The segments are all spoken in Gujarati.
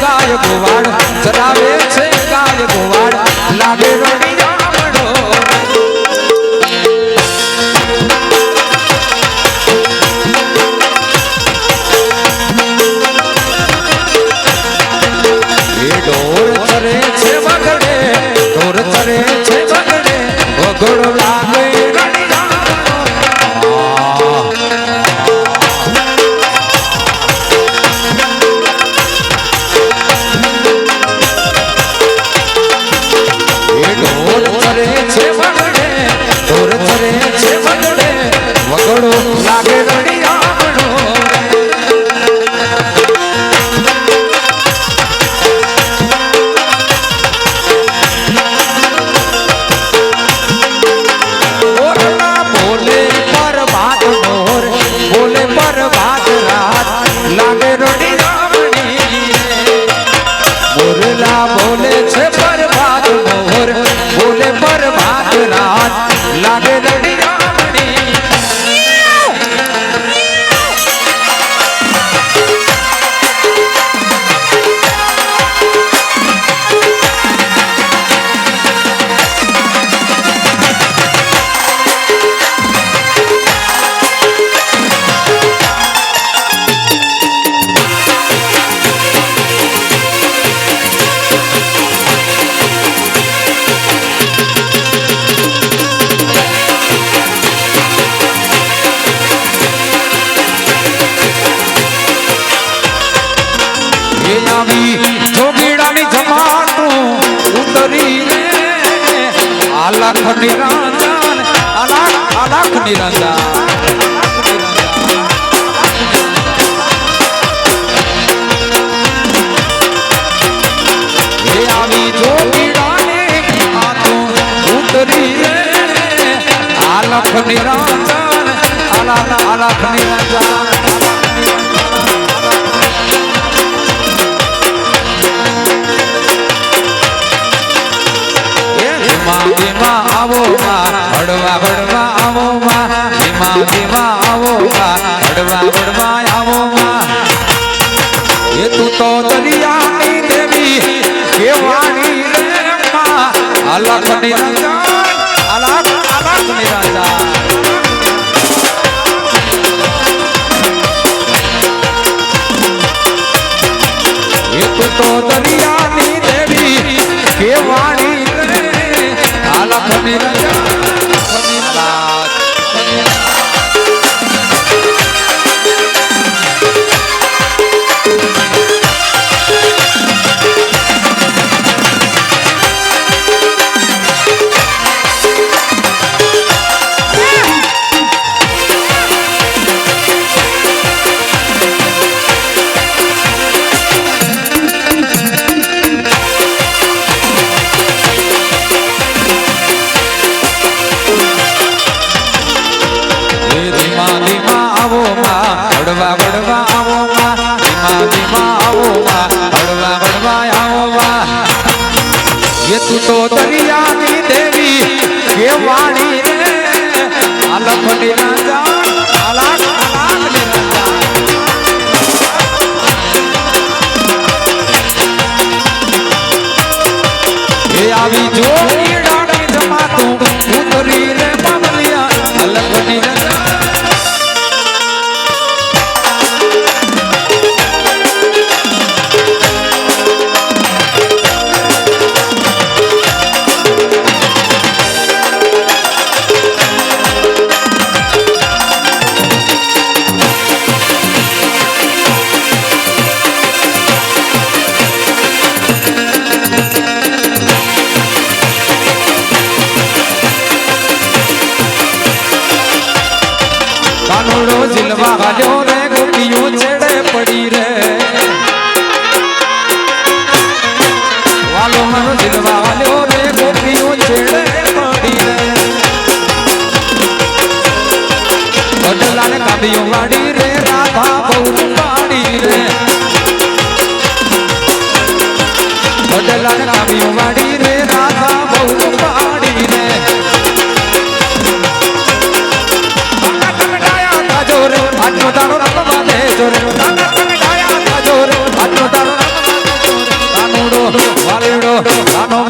ગાય ગોવાળ. ચરાવે છે ગાય ગોવાળ. લાગે રડી amor. અલખ નિરંજન અલખ અલખ નિરંજન. નિરંજન અલખ નિરંજન. માં હળવા હળવા આવો માં, ધીમા ધીમા આવો માં, હળવા હળવા આવો માં. એ તું તો દરિયાની દેવી, કેવાની રે માં અલખ નિરંજન અલગ અલખ નિરંજન તું તો દરિયાની દેવી એ આવી જોડી ડાળી જમાતું ઉતરી રે બાબલિયા અલગ ગાલ્યો રે ગોપીઓ છેડે પડી રે.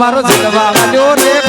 મારો જલવા વાલ્યો રે.